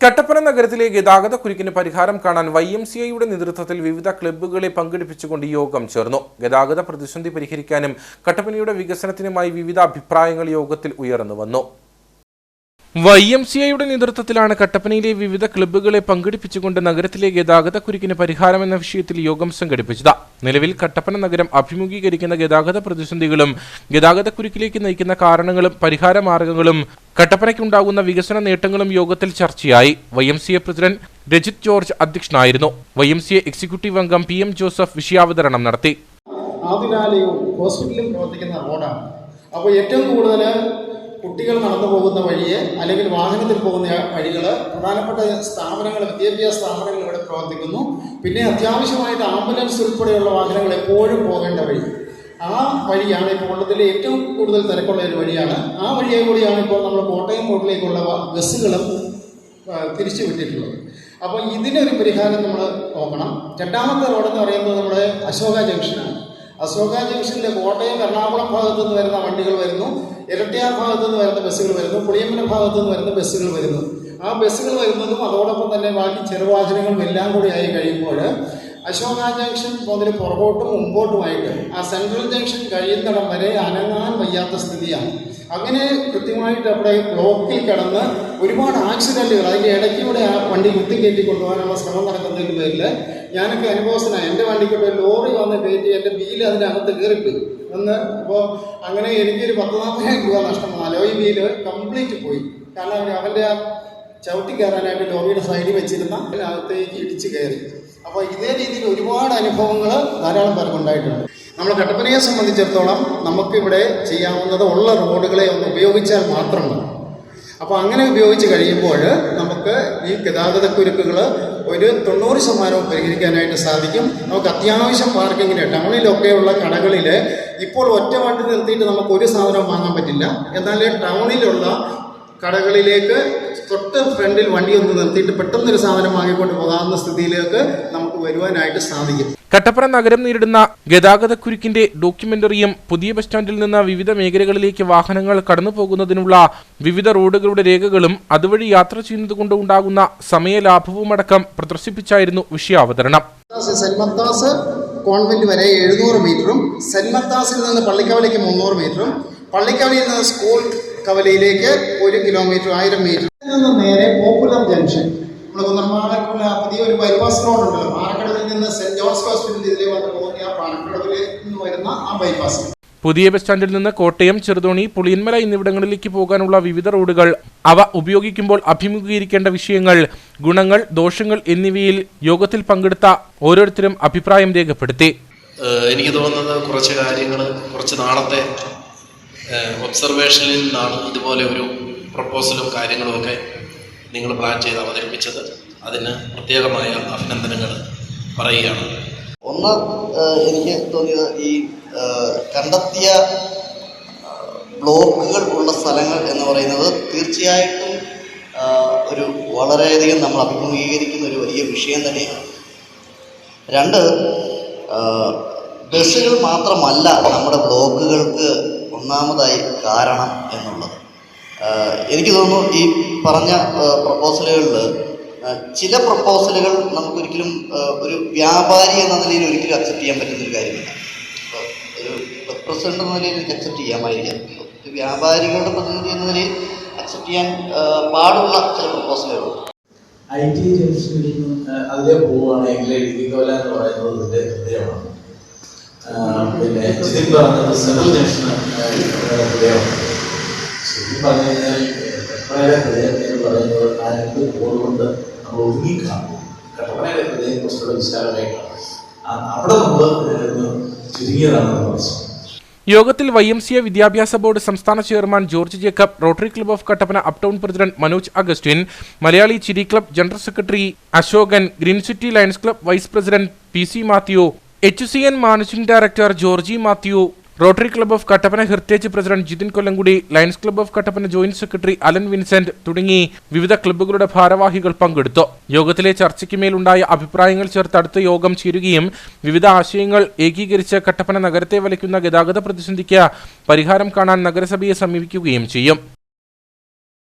കട്ടപ്പന നഗരത്തിലെ ഗതാഗത കുരുക്കിന് പരിഹാരം കാണാൻ വൈ എം സി ഐയുടെ നേതൃത്വത്തിൽ വിവിധ ക്ലബ്ബുകളെ പങ്കെടുപ്പിച്ചുകൊണ്ട് യോഗം ചേർന്നു. ഗതാഗത പ്രതിസന്ധി പരിഹരിക്കാനും കട്ടപ്പനയുടെ വികസനത്തിനുമായി വിവിധ അഭിപ്രായങ്ങൾ യോഗത്തിൽ ഉയർന്നു വന്നു. വൈ എം സി ഐയുടെ നേതൃത്വത്തിലാണ് കട്ടപ്പനയിലെ വിവിധ ക്ലബ്ബുകളെ പങ്കെടുപ്പിച്ചുകൊണ്ട് നഗരത്തിലെ ഗതാഗത കുരുക്കിന് പരിഹാരം എന്ന വിഷയത്തിൽ യോഗം സംഘടിപ്പിച്ചത്. നിലവിൽ കട്ടപ്പന നഗരം അഭിമുഖീകരിക്കുന്ന ഗതാഗത പ്രതിസന്ധികളും ഗതാഗത കുരുക്കിലേക്ക് നയിക്കുന്ന കാരണങ്ങളും പരിഹാര മാർഗങ്ങളും കട്ടപ്പനയ്ക്കുണ്ടാകുന്ന വികസന നേട്ടങ്ങളും യോഗത്തിൽ ചർച്ചയായി. Y M C A president Rajith George അധ്യക്ഷനായിരുന്നു. Y M C A executive അംഗം പി എം ജോസഫ് വിഷയാവതരണം നടത്തി. ആതുരാലയവും പ്രവർത്തിക്കുന്ന റോഡാണ്. അപ്പോൾ ഏറ്റവും കൂടുതൽ കുട്ടികൾ നടന്നു പോകുന്ന വഴിയെ അല്ലെങ്കിൽ വാഹനത്തിൽ പോകുന്ന വഴികൾ പ്രധാനപ്പെട്ട സ്ഥാപനങ്ങൾ വിദ്യാഭ്യാസ സ്ഥാപനങ്ങൾ ഇവിടെ പ്രവർത്തിക്കുന്നു. പിന്നെ അത്യാവശ്യമായിട്ട് ആംബുലൻസ് ഉൾപ്പെടെയുള്ള വാഹനങ്ങൾ എപ്പോഴും പോകേണ്ട വഴി. ആ വഴിയാണ് ഇപ്പോൾ ഉള്ളതിൽ ഏറ്റവും കൂടുതൽ തിരക്കുള്ള ഒരു വഴിയാണ്. ആ വഴിയെ കൂടിയാണ് ഇപ്പോൾ നമ്മൾ കോട്ടയം റോഡിലേക്കുള്ള ബസ്സുകളും തിരിച്ചു വിട്ടിട്ടുള്ളത്. അപ്പോൾ ഇതിനൊരു പരിഹാരം നമ്മൾ നോക്കണം. രണ്ടാമത്തെ എന്ന് പറയുന്നത് നമ്മുടെ അശോക ജംഗ്ഷനാണ്. അശോക ജംഗ്ഷനിലെ കോട്ടയം എറണാകുളം ഭാഗത്തു നിന്ന് വരുന്ന വണ്ടികൾ വരുന്നു. ഇരട്ടിയാർ ഭാഗത്തു നിന്ന് വരുന്ന ബസ്സുകൾ വരുന്നു. പുളിയമ്പല ഭാഗത്തു നിന്ന് വരുന്ന ബസ്സുകൾ വരുന്നു. ആ ബസ്സുകൾ വരുന്നതും അതോടൊപ്പം തന്നെ ബാക്കി ചെറുവാഹനങ്ങളും എല്ലാം കൂടി ആയി കഴിയുമ്പോൾ അശോക ജംഗ്ഷൻ മുതൽ പുറകോട്ടും മുമ്പോട്ടുമായിട്ട് ആ സെൻട്രൽ ജംഗ്ഷൻ കഴിയുന്നിടം വരെ അനങ്ങാൻ വയ്യാത്ത സ്ഥിതിയാണ്. അങ്ങനെ കൃത്യമായിട്ട് അവിടെ ബ്ലോക്കിൽ കിടന്ന് ഒരുപാട് ആക്സിഡന്റുകൾ അതിന്റെ ഇടയ്ക്കൂടെ ആ വണ്ടി കുത്തിക്കയറ്റി കൊണ്ടുപോകാനുള്ള ശ്രമം നടക്കുന്നതിന്റെ പേരിൽ ഞാനൊക്കെ അനുഭവസ്ഥനാണ് എന്റെ വണ്ടിക്കൂടെ ലോറി വന്ന് കയറ്റി എന്റെ വീൽ അതിനകത്ത് കയറിപ്പോയി. എന്ന് അപ്പോൾ അങ്ങനെ എനിക്കൊരു പത്ത് നാൽപ്പതിനായിരം രൂപ നഷ്ടം ഈ വീൽ കംപ്ലീറ്റ് പോയി. കാരണം അവന്റെ ആ ചവിട്ടി കയറാനായിട്ട് ലോറിയുടെ സൈഡിൽ വെച്ചിരുന്ന അതിനകത്തേക്ക് ഇടിച്ച് കയറി. അപ്പോൾ ഇതേ രീതിയിൽ ഒരുപാട് അനുഭവങ്ങൾ ധാരാളം പേർക്കുണ്ടായിട്ടുണ്ട് നമ്മൾ കട്ടപ്പനയെ സംബന്ധിച്ചിടത്തോളം നമുക്കിവിടെ ചെയ്യാവുന്നത് ഉള്ള റോഡുകളെ ഒന്ന് ഉപയോഗിച്ചാൽ മാത്രം മതി. അപ്പോൾ അങ്ങനെ ഉപയോഗിച്ച് കഴിയുമ്പോൾ നമുക്ക് ഈ ഗതാഗത കുരുക്കുകൾ ഒരു തൊണ്ണൂറ് ശതമാനവും പരിഹരിക്കാനായിട്ട് സാധിക്കും. നമുക്ക് അത്യാവശ്യം പാർക്കിങ്ങിന് ടൗണിലൊക്കെയുള്ള കടകളിൽ ഇപ്പോൾ ഒറ്റ വണ്ടി നിർത്തിയിട്ട് നമുക്ക് ഒരു സാധനം വാങ്ങാൻ പറ്റില്ല. എന്നാൽ ടൗണിലുള്ള കടകളിലേക്ക് തൊട്ട് ഫ്രണ്ടിൽ വണ്ടി ഒന്ന് നിർത്തിയിട്ട് പെട്ടെന്നൊരു സാധനം വാങ്ങിക്കൊണ്ട് പോകാവുന്ന സ്ഥിതിയിലേക്ക് നമുക്ക് വരുവാനായിട്ട് സാധിക്കും. കട്ടപ്പന നഗരം നേരിടുന്ന ഗതാഗത കുരുക്കിന്റെ ഡോക്യുമെന്ററിയും പുതിയ ബസ് സ്റ്റാൻഡിൽ നിന്ന് വിവിധ മേഖലകളിലേക്ക് വാഹനങ്ങൾ കടന്നു പോകുന്നതിനുള്ള വിവിധ റോഡുകളുടെ രേഖകളും അതുവഴി യാത്ര ചെയ്യുന്നതുകൊണ്ട് ഉണ്ടാകുന്ന സമയലാഭവുമടക്കം പ്രദർശിപ്പിച്ചായിരുന്നു വിഷയാവതരണം. സെന്റ് മത്താസ് കോൺവെന്റ് വരെ എഴുന്നൂറ് മീറ്ററും സെന്റ് മത്താസിൽ നിന്ന് പള്ളിക്കവലയ്ക്ക് മുന്നൂറ് മീറ്ററും പള്ളിക്കവലയിൽ നിന്ന് സ്കൂൾ കവലയിലേക്ക് ഒരു കിലോമീറ്റർ ആയിരം മീറ്റർ നിന്ന് നേരെ പോപ്പുലർ ജംഗ്ഷൻ. നമ്മൾ പുതിയ ഒരു ബൈപ്പാസ് റോഡ് ഉണ്ടല്ലോ. പാറക്കടവിൽ നിന്ന് സെന്റ് ജോൺസ് ഹോസ്പിറ്റലിൽ ഇതിലെ വന്ന് പോകുന്ന ആ പാറക്കടവിൽ നിന്ന് വരുന്ന ആ ബൈപ്പാസ് പുതിയ ബസ് സ്റ്റാൻഡിൽ നിന്ന് കോട്ടയം ചെറുതോണി പുളിയന്മല എന്നിവിടങ്ങളിലേക്ക് പോകാനുള്ള വിവിധ റോഡുകൾ. അവ ഉപയോഗിക്കുമ്പോൾ അഭിമുഖീകരിക്കേണ്ട വിഷയങ്ങൾ ഗുണങ്ങൾ ദോഷങ്ങൾ എന്നിവയിൽ യോഗത്തിൽ പങ്കെടുത്ത ഓരോരുത്തരും അഭിപ്രായം രേഖപ്പെടുത്തി. എനിക്ക് തോന്നുന്നത് കുറച്ച് കാര്യങ്ങൾ കുറച്ച് നാളത്തെ ഒബ്സർവേഷനിൽ നിന്നാണ് ഇതുപോലെ ഒരു പ്രപ്പോസലും കാര്യങ്ങളുമൊക്കെ നിങ്ങൾ പ്ലാൻ ചെയ്ത് അവതരിപ്പിച്ചത്. അതിന് പ്രത്യേകമായ അഭിനന്ദനങ്ങൾ പറയുകയാണ്. ഒന്ന് എനിക്ക് തോന്നിയത് ഈ കണ്ടെത്തിയ ബ്ലോക്കുകൾ ഉള്ള സ്ഥലങ്ങൾ എന്ന് പറയുന്നത് തീർച്ചയായിട്ടും ഒരു വളരെയധികം നമ്മൾ അഭിമുഖീകരിക്കുന്ന ഒരു വലിയ വിഷയം തന്നെയാണ്. രണ്ട് ബസ്സുകൾ മാത്രമല്ല നമ്മുടെ ബ്ലോക്കുകൾക്ക് ഒന്നാമതായി കാരണം എന്നുള്ളത്. എനിക്ക് തോന്നുന്നു ഈ പറഞ്ഞ പ്രപ്പോസലുകളിൽ ചില പ്രപ്പോസലുകൾ നമുക്കൊരിക്കലും ഒരു വ്യാപാരി എന്ന നിലയിൽ ഒരിക്കലും അക്സെപ്റ്റ് ചെയ്യാൻ പറ്റുന്നൊരു കാര്യമില്ല. ഒരു പ്രസിഡന്റ് എന്ന നിലയിൽ എനിക്ക് അക്സെപ്റ്റ് ചെയ്യാമായിരിക്കാം. ഒരു വ്യാപാരികളുടെ പ്രതിനിധി എന്ന നിലയിൽ അക്സെപ്റ്റ് ചെയ്യാൻ പാടുള്ള ചില പ്രപ്പോസലുകളുണ്ട് ഐ ടി ജംഗ്ഷനിൽ അതിലെ പോവുകയാണെങ്കിൽ ഇടുക്കിക്കോല എന്ന് പറയുന്നത് ഇതിന്റെ ഹൃദയമാണ്. പിന്നെ ജിതിൻ പറഞ്ഞത് സെൻട്രൽ ജംഗ്ഷൻ ഹൃദയമാണ് ശരിക്കും ഹൃദയം എന്ന് പറയുന്നത് ആ രണ്ട് പോളുകൊണ്ട് നമ്മൾ ഒതുങ്ങിക്കാണും കട്ടപ്പനയുടെ ഹൃദയം കുറച്ചുകൂടെ വിശാലമായി കാണും അവിടെ നമ്മൾ ചുരുങ്ങിയതാണ് പ്രശ്നം യോഗത്തിൽ വൈ എം സി എ വിദ്യാഭ്യാസ ബോർഡ് സംസ്ഥാന chairman George Jacob Rotary club of Kattappana uptown president Manoj Augustine Malayali Chiri club general secretary Ashokan green city Lions club vice president P C Mathew H C N managing director Georgy Mathew Rotary club of Kattappana heritage president Jithin Kollamkudi Lions club of Kattappana joint secretary Alan Vincent തുടങ്ങി വിവിധ ക്ലബ്ബുകളുടെ ഭാരവാഹികൾ പങ്കെടുത്തു. യോഗത്തിലെ ചർച്ചയ്ക്ക് മേലുണ്ടായ അഭിപ്രായങ്ങൾ ചേർത്ത് അടുത്ത യോഗം ചേരുകയും വിവിധ ആശയങ്ങൾ ഏകീകരിച്ച് കട്ടപ്പന നഗരത്തെ വലയ്ക്കുന്ന ഗതാഗത പ്രതിസന്ധിക്ക് പരിഹാരം കാണാൻ നഗരസഭയെ സമീപിക്കുകയും ചെയ്യും.